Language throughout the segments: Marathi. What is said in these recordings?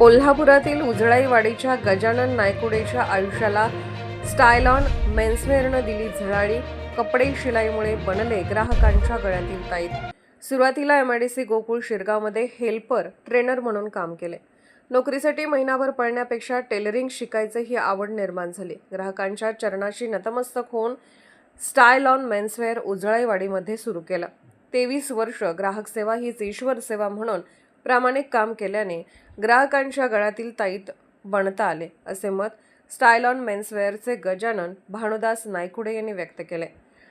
कोल्हापुरातील उजळाईवाडीच्या गजानन नायकुडेच्या आयुष्याला स्टायलॉन मेन्सवेअरनं दिली झळाळी. कपडे शिलाईमुळे बनले ग्राहकांच्या गळ्यातील ताईत. सुरुवातीला सी गोकुळ शिरगावमध्ये हेल्पर ट्रेनर म्हणून काम केले. नोकरीसाठी महिनाभर पळण्यापेक्षा टेलरिंग शिकायचं ही आवड निर्माण झाली. ग्राहकांच्या चरणाशी नतमस्तक होऊन स्टायल ऑन मेन्सवेअर उजळाईवाडीमध्ये सुरू केलं. तेवीस वर्ष ग्राहक सेवा हीच ईश्वर सेवा म्हणून प्रामाणिक काम केल्याने ग्राहकांच्या गळ्यातील ताईत बनता आले असे मत स्टाईल ऑन मेन्सवेअरचे गजानन भानुदास नायकुडे यांनी व्यक्त केले.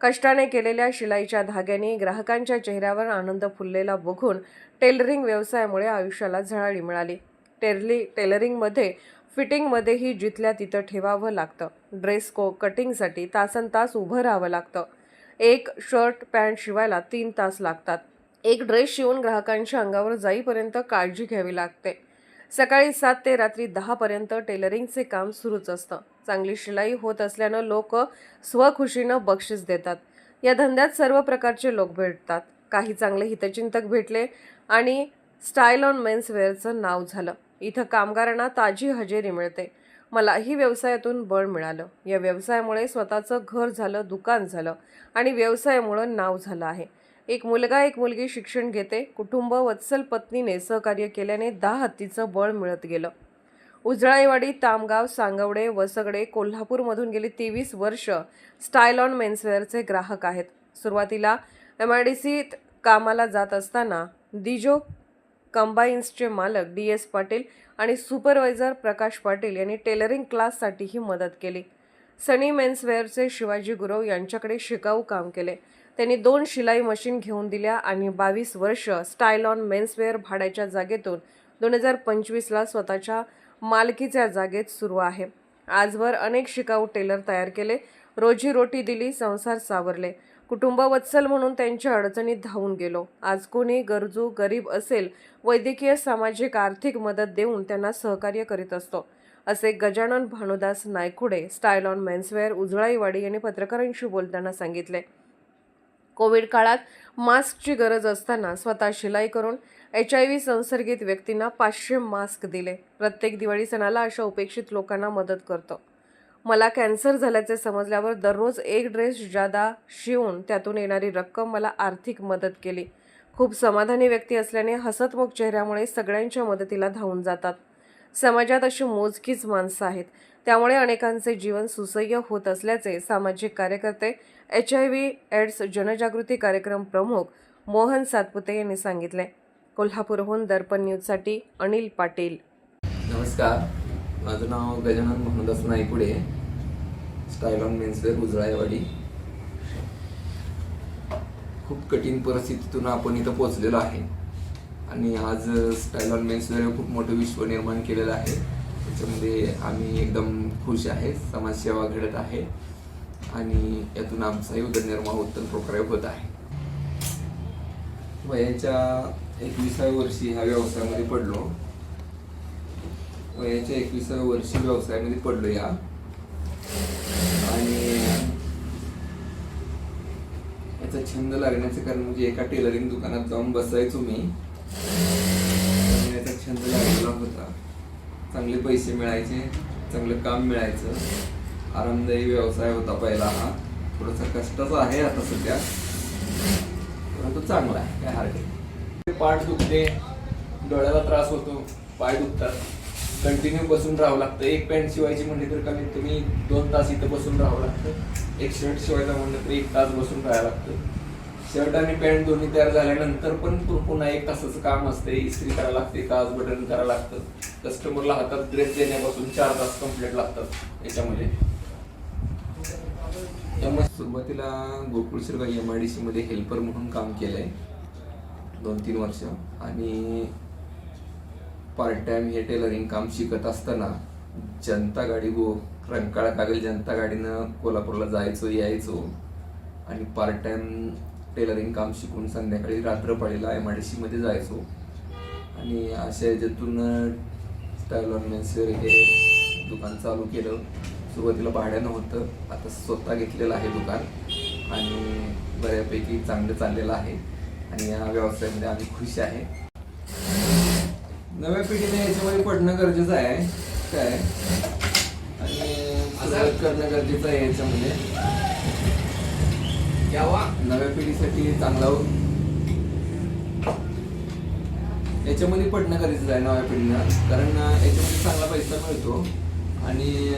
कष्टाने केलेल्या शिलाईच्या धाग्यांनी ग्राहकांच्या चेहऱ्यावर आनंद फुललेला बघून टेलरिंग व्यवसायामुळे आयुष्याला झळाळी मिळाली. टेरली टेलरिंगमध्ये फिटिंगमध्येही जिथल्या तिथं ठेवावं लागतं. ड्रेस को कटिंगसाठी तासन तास उभं राहावं लागतं. एक शर्ट पॅन्ट शिवायला तीन तास लागतात. एक ड्रेस शिवून ग्राहकांच्या अंगावर जाईपर्यंत काळजी घ्यावी लागते. सकाळी सात ते रात्री दहापर्यंत टेलरिंगचे काम सुरूच असतं. चांगली शिलाई होत असल्यानं लोक स्वखुशीनं बक्षीस देतात. या धंद्यात सर्व प्रकारचे लोक भेटतात. काही चांगले हितचिंतक भेटले आणि स्टाईल ऑन मेन्सवेअरचं नाव झालं. इथं कामगारांना ताजी हजेरी मिळते. मलाही व्यवसायातून बळ मिळालं. या व्यवसायामुळे स्वतःचं घर झालं दुकान झालं आणि व्यवसायामुळं नाव झालं आहे. एक मुलगा एक मुलगी शिक्षण घेते. कुटुंब वत्सल पत्नीने सहकार्य केल्याने दहा हत्तीचं बळ मिळत गेलं. उजळाईवाडी तामगाव सांगवडे वसगडे कोल्हापूरमधून गेली तेवीस वर्ष स्टाईल ऑन मेन्सवेअरचे ग्राहक आहेत. सुरुवातीला एम आय डी सीत कामाला जात असताना दिजो कंबाईन्सचे मालक डी एस पाटील आणि सुपरवायझर प्रकाश पाटील यांनी टेलरिंग क्लाससाठीही मदत केली. सनी मेन्सवेअरचे शिवाजी गुरव यांच्याकडे शिकाऊ काम केले. त्यांनी दोन शिलाई मशीन घेऊन दिल्या आणि बावीस वर्ष स्टायलॉन मेन्सवेअर भाड्याच्या जागेतून दोन हजार पंचवीसला स्वतःच्या मालकीच्या जागेत सुरू आहे. आजवर अनेक शिकाऊ टेलर तयार केले रोजीरोटी दिली संसार सावरले. कुटुंब वत्सल म्हणून त्यांच्या अडचणीत धावून गेलो. आज कोणी गरजू गरीब असेल वैद्यकीय सामाजिक आर्थिक मदत देऊन त्यांना सहकार्य करीत असतो. असे गजानन भानुदास नायकुडे स्टायलॉन मेन्सवेअर उजळाईवाडी यांनी पत्रकारांशी बोलताना सांगितले. कोविड काळात मास्कची गरज असताना स्वतः शिलाई करून एच आय व्ही संसर्गित व्यक्तींना पाचशे मास्क दिले. प्रत्येक दिवाळी सणाला अशा उपेक्षित लोकांना मदत करतो. मला कॅन्सर झाल्याचे समजल्यावर दररोज एक ड्रेस जादा शिवून त्यातून येणारी रक्कम मला आर्थिक मदत केली. खूप समाधानी व्यक्ती असल्याने हसतमुख चेहऱ्यामुळे सगळ्यांच्या मदतीला धावून जातात. समाजात अशी मोजकीच माणसं आहेत. त्यामुळे अनेकांचे जीवन सुसह्य होत असल्याचे सामाजिक कार्यकर्ते एच आय व्ही एड्स जनजागृती कार्यक्रम प्रमुख मोहन सातपुते यांनी सांगितले. कोल्हापूरहून दर्पण न्यूजसाठी अनिल पाटील. नमस्कार. माझं नाव Gajanan Mohandas Naikude style on menswear Ujalaiwadi. खूप कठीण परिस्थितीतून आपण इथं पोहोचलेलो आहे. आणि आज स्टाईल ऑन मेन्सवेअर खूप मोठं विश्व निर्माण केलेलं आहे. त्याच्यामध्ये आम्ही एकदम खुश आहे. समाजसेवा घडत आहे. आणि यातून आमचाही उदरनिर्वाह उत्तम प्रकारे होत आहे. वयाच्या एकविसाव्या वर्षी ह्या व्यवसायामध्ये पडलो. वयाच्या एकविसाव्या वर्षी व्यवसायामध्ये पडलो या. आणि याचा छंद लागण्याचं कारण म्हणजे एका टेलरिंग दुकानात जाऊन बसायचो मी. अभिनयाचा छंद लागलेला होता. चांगले पैसे मिळायचे चांगलं काम मिळायचं. आरामदायी व्यवसाय होता पहिला हा. थोडासा कष्टाचा आहे आता सध्या. परंतु चांगला आहे काय हरकत पाठ दुखते डोळ्याला त्रास होतो पाय दुखतात. कंटिन्यू बसून राहावं लागतं. एक पॅन्ट शिवायची म्हणली तर कमीत कमी दोन तास इथं बसून राहावं लागतं. एक शर्ट शिवायला म्हणलं तर एक तास बसून राहावं लागतं. शर्ट आणि पॅन्ट दोन्ही तयार झाल्यानंतर पण पुन्हा एक तासाचं काम असते इस्त्री करायला लागते तास बटन करायला लागतं. कस्टमरला हातात ड्रेस देण्यापासून चार तास कंप्लीट लागतात याच्यामध्ये. त्यामुळे सुरुवातीला Gokul Shirgaon M I D सीमध्ये हेल्पर म्हणून काम केलं आहे दोन तीन वर्ष. आणि पार्ट टाइम हे टेलरिंग काम शिकत असताना जनता गाडी गो रंकाळा कागल जनता गाडीनं कोल्हापूरला जायचो यायचो. आणि पार्ट टाइम टेलरिंग काम शिकून संध्याकाळी रात्रपाळीला एम आय डी सीमध्ये जायचो. आणि अशा याच्यातून स्टाईल मेन्सर हे दुकान चालू केलं. सुरुवातीला भाड्यानं होतं. आता स्वतः घेतलेलं आहे दुकान. आणि बऱ्यापैकी चांगलं चाललेलं आहे. आणि या व्यवसायामध्ये आम्ही खुश आहे. नव्या पिढीने याच्यामध्ये पडणं गरजेचं आहे. काय? आणि करणं गरजेचं आहे याच्यामध्ये. नव्या पिढीसाठी चांगला याच्यामध्ये पडणं गरजेचं आहे नव्या पिढीला. कारण याच्यामध्ये चांगला पैसा मिळतो. आणि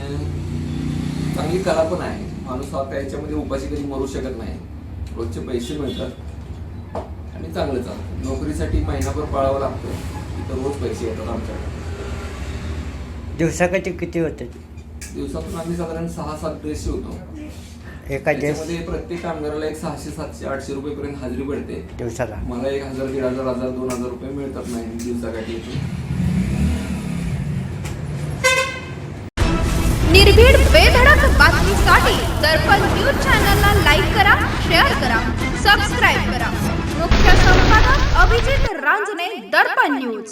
चांगली कला पण आहे. माणूस आता याच्यामध्ये उपाशी कधी मरू शकत नाही. रोजचे पैसे मिळतात. आणि चांगलं चालतं. नोकरीसाठी महिनाभर पाळावं लागतं. तिथं रोज पैसे येतात आमच्याकडे. दिवसाकाचे किती होते? दिवसातून आम्ही साधारण सहा सात ड्रेस शिवतो. एका त्याच्यामध्ये प्रत्येक कामगाराला एक सहाशे सातशे आठशे रुपये पर्यंत हजेरी पडते. दिवसाला. मला एक हजार दीड हजार हजार दोन हजार रुपये मिळतात नाही दिवसाकाठी निर्भीड बेधडक बातमीसाठी दर्पण न्यूज चॅनलला लाईक करा शेअर करा सबस्क्राईब करा. मुख्य संपादक अभिजित रांजणे दर्पण न्यूज.